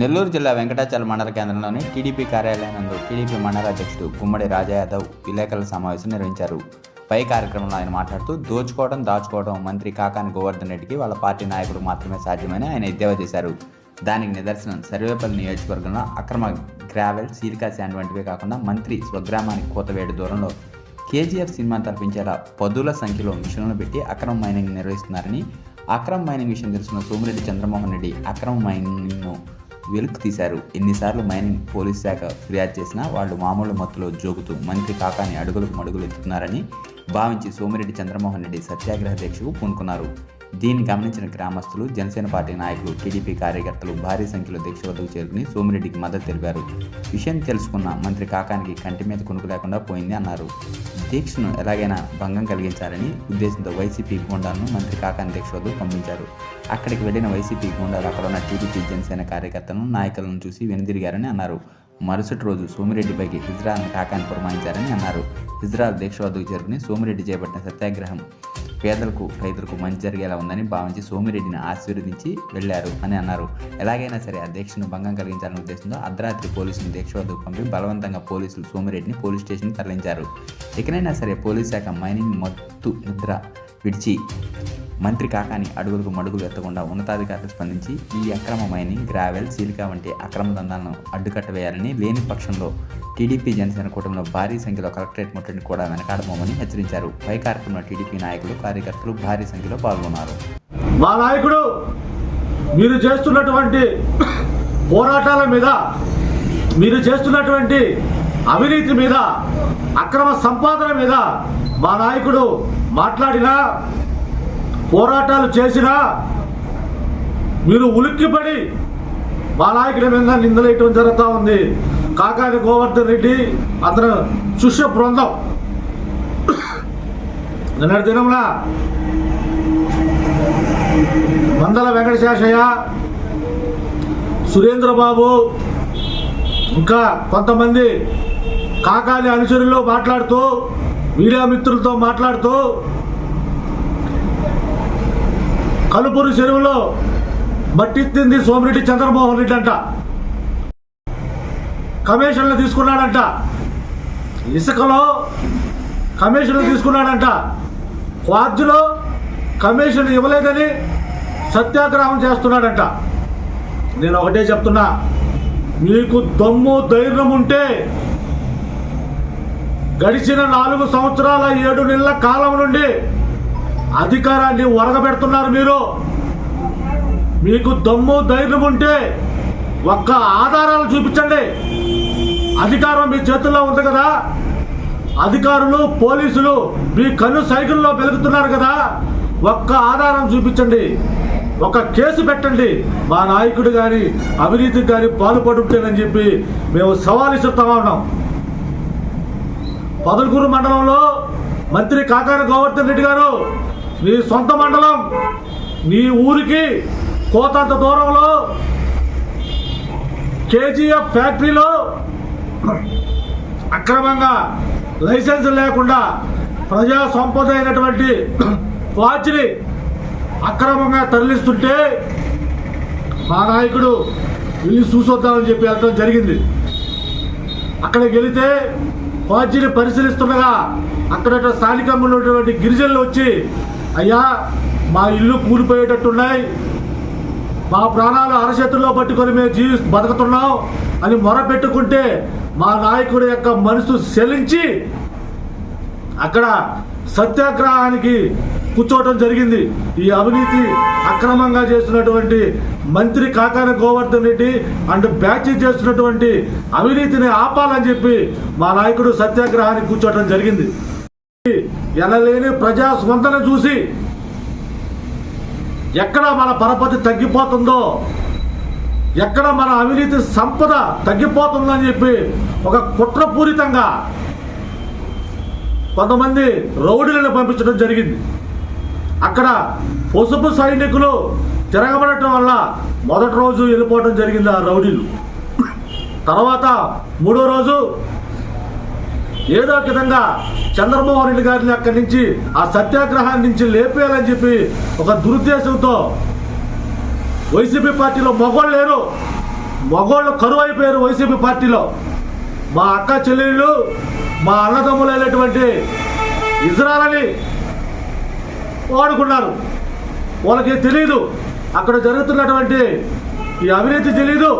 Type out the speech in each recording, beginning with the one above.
నెల్లూరు జిల్లా వెంకటాచల మండల కేంద్రంలోని టీడీపీ కార్యాలయం నందు టీడీపీ మండల అధ్యక్షుడు గుమ్మడి రాజా యాదవ్ విలేకరుల సమావేశం నిర్వహించారు. పై కార్యక్రమంలో ఆయన మాట్లాడుతూ దోచుకోవడం దాచుకోవడం మంత్రి కాకాని గోవర్ధన్ రెడ్డికి వాళ్ళ పార్టీ నాయకుడు మాత్రమే సాధ్యమని ఆయన ఎద్దేవా చేశారు. దానికి నిదర్శనం సర్వేపల్లి నియోజకవర్గంలో అక్రమ గ్రావెల్ సీలికా శాండ్ వంటివే కాకుండా మంత్రి స్వగ్రామానికి కోతవేడు దూరంలో కేజీఎఫ్ సినిమా తలపించేలా పదుల సంఖ్యలో మిషన్లను పెట్టి అక్రమ మైనింగ్ నిర్వహిస్తున్నారని అక్రమ మైనింగ్ విషయం తెలుసుకున్న సోమిరెడ్డి చంద్రమోహన్ రెడ్డి అక్రమ మైనింగ్ను వెలుగు తీశారు. ఎన్నిసార్లు మైనింగ్ పోలీస్ శాఖ ఫిర్యాదు చేసినా వాళ్ళు మామూలు మత్తులో జోగుతూ మంత్రి కాకాని అడుగులకు మడుగులు ఎత్తుతున్నారని భావించి సోమిరెడ్డి చంద్రమోహన్ రెడ్డి సత్యాగ్రహ దీక్షకు పూనుకున్నారు. దీన్ని గమనించిన గ్రామస్తులు జనసేన పార్టీ నాయకులు టీడీపీ కార్యకర్తలు భారీ సంఖ్యలో దీక్ష వద్దకు చేరుకుని సోమిరెడ్డికి మద్దతు తెలిపారు. విషయం తెలుసుకున్న మంత్రి కాకానికి కంటి మీద కొనుకు లేకుండా పోయింది అన్నారు. దీక్షను ఎలాగైనా భంగం కలిగించాలని ఉద్దేశంతో వైసీపీ గూండాలను మంత్రి కాకాని దీక్ష వద్దకు పంపించారు. అక్కడికి వెళ్ళిన వైసీపీ గూండాలు అక్కడ ఉన్న టీడీపీ జనసేన కార్యకర్తలను నాయకులను చూసి వెనుదిరిగారని అన్నారు. మరుసటి రోజు సోమిరెడ్డిపైకి హిజ్రాల్ని కాకాన్ని పురమాయించారని అన్నారు. హిజ్రాల్ దీక్ష వద్దకు చేరుకుని సోమిరెడ్డి చేపట్టిన సత్యాగ్రహం పేదలకు రైతులకు మంచి జరిగేలా ఉందని భావించి సోమిరెడ్డిని ఆశీర్వదించి వెళ్ళారు అని అన్నారు. ఎలాగైనా సరే ఆ దీక్షను భంగం కలిగించాలనే ఉద్దేశంతో అర్ధరాత్రి పోలీసులు దీక్ష వద్దకు పంపి బలవంతంగా పోలీసులు సోమిరెడ్డిని పోలీస్ స్టేషన్కి తరలించారు. ఇకనైనా సరే పోలీస్ శాఖ మైనింగ్ మత్తు నిద్ర విడిచి మంత్రి కాకాని అడుగులకు మడుగులు ఎత్తకుండా ఉన్నతాధికారులు స్పందించి ఈ అక్రమ మైనింగ్ గ్రావెల్ సీలికా వంటి అక్రమ దందాలను అడ్డుకట్టవేయాలని లేని పక్షంలో టీడీపీ జనసేన కూటమిలో భారీ సంఖ్యలో కలెక్టరేట్ ముట్టడిని కూడా వెనకాడబోమని హెచ్చరించారు. పై కార్యక్రమంలో టీడీపీ నాయకులు కార్యకర్తలు భారీ సంఖ్యలో పాల్గొన్నారు. మా నాయకుడు మీరు చేస్తున్నటువంటి పోరాటాల మీద మీరు చేస్తున్నటువంటి అవినీతి మీద అక్రమ సంపాదన మీద మా నాయకుడు మాట్లాడినా పోరాటాలు చేసినా మీరు ఉలిక్కిపడి మా నాయకుడి మీద నిందలేయటం జరుగుతూ ఉంది. కాకాని గోవర్ధన్ రెడ్డి అతను శిష్య బృందం. నిన్నటి దినంలో మందల వెంకటశేషయ్య సురేంద్రబాబు ఇంకా కొంతమంది కాకాని అనుచరుల్లో మాట్లాడుతూ మీడియా మిత్రులతో మాట్లాడుతూ కలుపురు చెరువులో మట్టిత్తింది సోమిరెడ్డి చంద్రమోహన్ రెడ్డి అంట. కమిషన్లు తీసుకున్నాడంట. ఇసుకలో కమిషన్లు తీసుకున్నాడంట. క్వార్జులో కమిషన్ ఇవ్వలేదని సత్యాగ్రహం చేస్తున్నాడంట. నేను ఒకటే చెప్తున్నా మీకు దమ్ము ధైర్యం ఉంటే గడిచిన నాలుగు సంవత్సరాల ఏడు నెలల కాలం నుండి అధికారాన్ని వరగబెడుతున్నారు మీరు. మీకు దమ్ము ధైర్యం ఉంటే ఒక్క ఆధారాలు చూపించండి. అధికారం మీ చేతుల్లో ఉంది కదా. అధికారులు పోలీసులు మీ కన్ను సైకిల్లో పెరుగుతున్నారు కదా. ఒక్క ఆధారం చూపించండి. ఒక కేసు పెట్టండి. మా నాయకుడు కానీ అవినీతికి కానీ పాల్పడుంటేనని చెప్పి మేము సవాల్ ఇస్తున్నాం ఉన్నాం. పదలకూరు మండలంలో మంత్రి కాకాని గోవర్ధన్ రెడ్డి గారు మీ సొంత మండలం నీ ఊరికి కోతంత దూరంలో కేజీఎఫ్ ఫ్యాక్టరీలో అక్రమంగా లైసెన్స్ లేకుండా ప్రజా సంపద అయినటువంటి వాచ్ని అక్రమంగా తరలిస్తుంటే మా నాయకుడు వెళ్ళి చూసొద్దామని చెప్పి వెళ్ళడం జరిగింది. అక్కడికి వెళితే బాధ్యని పరిశీలిస్తుండగా అక్కడ స్థానికంగా ఉన్నటువంటి గిరిజనులు వచ్చి అయ్యా మా ఇల్లు కూలిపోయేటట్టున్నాయి. మా ప్రాణాలు అరచేతుల్లో పట్టుకొని మేము జీవి బతుకుతున్నాం అని మొరపెట్టుకుంటే మా నాయకుడి యొక్క మనసు చెలించి అక్కడ సత్యాగ్రహానికి కూర్చోవటం జరిగింది. ఈ అవినీతి అక్రమంగా చేస్తున్నటువంటి మంత్రి కాకాని గోవర్ధన్ రెడ్డి అండ్ బ్యాచ్ చేస్తున్నటువంటి అవినీతిని ఆపాలని చెప్పి మా నాయకుడు సత్యాగ్రహానికి కూర్చోవటం జరిగింది. ఎనలేని ప్రజా స్పందన చూసి ఎక్కడ మన పరపతి తగ్గిపోతుందో ఎక్కడ మన అవినీతి సంపద తగ్గిపోతుందని చెప్పి ఒక కుట్రపూరితంగా కొంతమంది రౌడీలను పంపించడం జరిగింది. అక్కడ పసుపు సైనికులు తిరగబడటం వల్ల మొదటి రోజు వెళ్ళిపోవడం జరిగింది ఆ రౌడీలు. తర్వాత మూడో రోజు ఏదో ఒక విధంగా చంద్రమోహన్ రెడ్డి గారిని అక్కడి నుంచి ఆ సత్యాగ్రహాన్ని నుంచి లేపేయాలని చెప్పి ఒక దురుద్దేశంతో వైసీపీ పార్టీలో మగోళ్ళు లేరు. మగోళ్ళు కరువు అయిపోయారు వైసీపీ పార్టీలో. మా అక్క చెల్లెళ్ళు మా అన్నదమ్ములు అయినటువంటి ఇజ్రాయలని వాడుకున్నారు. వాళ్ళకి తెలియదు అక్కడ జరుగుతున్నటువంటి ఈ అవినీతి తెలీదు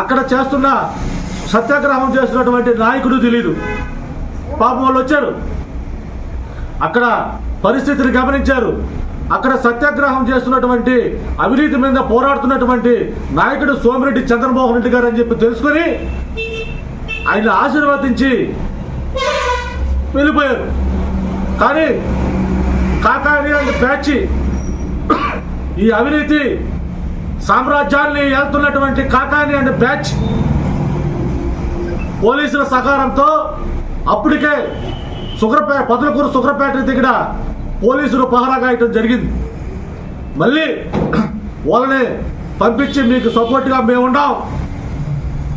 అక్కడ చేస్తున్న సత్యాగ్రహం చేస్తున్నటువంటి నాయకుడు తెలియదు పాపం వాళ్ళు వచ్చారు. అక్కడ పరిస్థితిని గమనించారు. అక్కడ సత్యాగ్రహం చేస్తున్నటువంటి అవినీతి మీద పోరాడుతున్నటువంటి నాయకుడు సోమిరెడ్డి చంద్రమోహన్ రెడ్డి గారు అని చెప్పి తెలుసుకొని ఆయన ఆశీర్వదించి వెళ్ళిపోయారు. కానీ కాకాని అండ్ బ్యాచ్ ఈ అవినీతి సామ్రాజ్యాన్ని వెళ్తున్నటువంటి కాకాని అండ్ బ్యాచ్ పోలీసుల సహకారంతో అప్పటికే సుగరపే పదలకూరు సుగరపేట దగ్గర పోలీసులు పహరా కాయటం జరిగింది. మళ్ళీ వాళ్ళని పంపించి మీకు సపోర్ట్గా మేము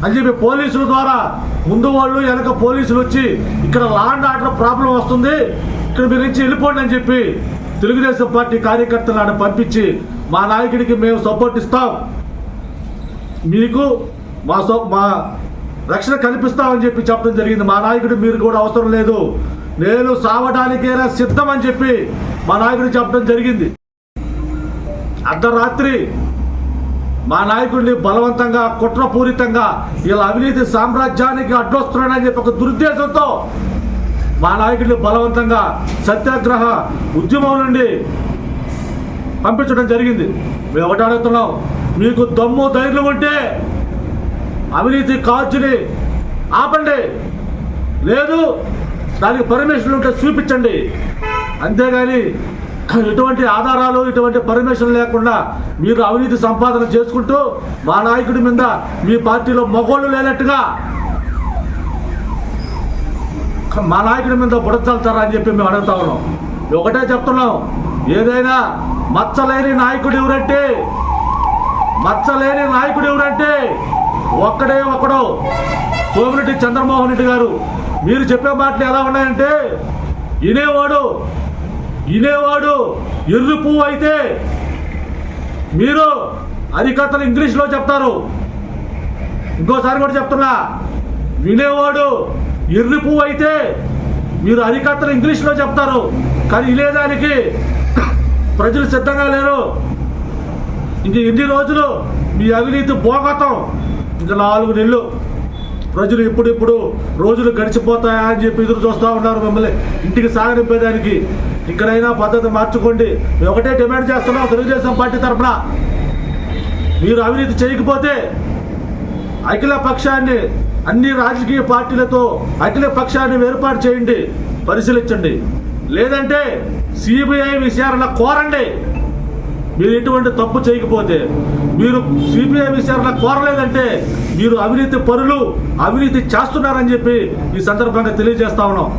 అని చెప్పి పోలీసుల ద్వారా ముందు వాళ్ళు వెనక పోలీసులు వచ్చి ఇక్కడ లాండ్ ఆర్డర్ ప్రాబ్లం వస్తుంది ఇక్కడ మీరు నుంచి వెళ్ళిపోండి అని చెప్పి తెలుగుదేశం పార్టీ కార్యకర్తలు ఆయన పంపించి మా నాయకుడికి మేము సపోర్ట్ ఇస్తాం. మీకు మా సో మా రక్షణ కల్పిస్తామని చెప్పి చెప్పడం జరిగింది. మా నాయకుడు మీరు కూడా అవసరం లేదు. నేను సావడానికైనా సిద్ధం అని చెప్పి మా నాయకుడు చెప్పడం జరిగింది. అర్ధరాత్రి మా నాయకుడిని బలవంతంగా కుట్రపూరితంగా ఇలా అవినీతి సామ్రాజ్యానికి అడ్డొస్తున్నాడని చెప్పి ఒక దురుద్దేశంతో మా నాయకుడిని బలవంతంగా సత్యాగ్రహ ఉద్యమం నుండి పంపించడం జరిగింది. మేము ఒకటి అడుగుతున్నాం మీకు దమ్ము ధైర్యం ఉంటే అవినీతి కాచుని ఆపండి. లేదు దానికి పర్మిషన్ ఉంటే చూపించండి. అంతేగాని ఎటువంటి ఆధారాలు ఇటువంటి పర్మిషన్ లేకుండా మీరు అవినీతి సంపాదన చేసుకుంటూ మా నాయకుడి మీద మీ పార్టీలో మగోళ్ళు లేనట్టుగా మా నాయకుడి మీద బుడతలుతారా అని చెప్పి మేము అడుగుతా ఉన్నాం. ఒకటే చెప్తున్నాం ఏదైనా మచ్చలేని నాయకుడు ఎవరంటే మచ్చలేని నాయకుడు ఎవరంటే ఒక్కడే ఒక్కడు సోమిరెడ్డి చంద్రమోహన్ రెడ్డి గారు మీరు చెప్పే మాటలు ఎలా ఉన్నాయంటే వినేవాడు వినేవాడు ఎర్రి పువ్వు అయితే మీరు అరికథలు ఇంగ్లీష్లో చెప్తారు. ఇంకోసారి కూడా చెప్తున్నా. వినేవాడు ఎర్రి పువ్వు అయితే మీరు అరికథలు ఇంగ్లీష్లో చెప్తారు. కానీ వినేదానికి ప్రజలు సిద్ధంగా లేరు. ఇంక ఎన్ని రోజులు మీ అవినీతి భోగతం ఇంకా నాలుగు నెలలు ప్రజలు ఇప్పుడిప్పుడు రోజులు గడిచిపోతాయా అని చెప్పి ఎదురు చూస్తూ ఉన్నారు మిమ్మల్ని. ఇంటికి సాగనింపేదానికి ఇక్కడైనా పద్ధతి మార్చుకోండి. మేము ఒకటే డిమాండ్ చేస్తున్నాం తెలుగుదేశం పార్టీ తరఫున. మీరు అవినీతి చేయకపోతే అఖిల పక్షాన్ని అన్ని రాజకీయ పార్టీలతో అఖిల పక్షాన్ని ఏర్పాటు చేయండి పరిశీలించండి. లేదంటే సిబిఐ విచారణ కోరండి. మీరు ఎటువంటి తప్పు చేయకపోతే మీరు సిబిఐ విచారణ కోరలేదంటే మీరు అవినీతి పరులు అవినీతి చేస్తున్నారని చెప్పి ఈ సందర్భంగా తెలియజేస్తా ఉన్నాం.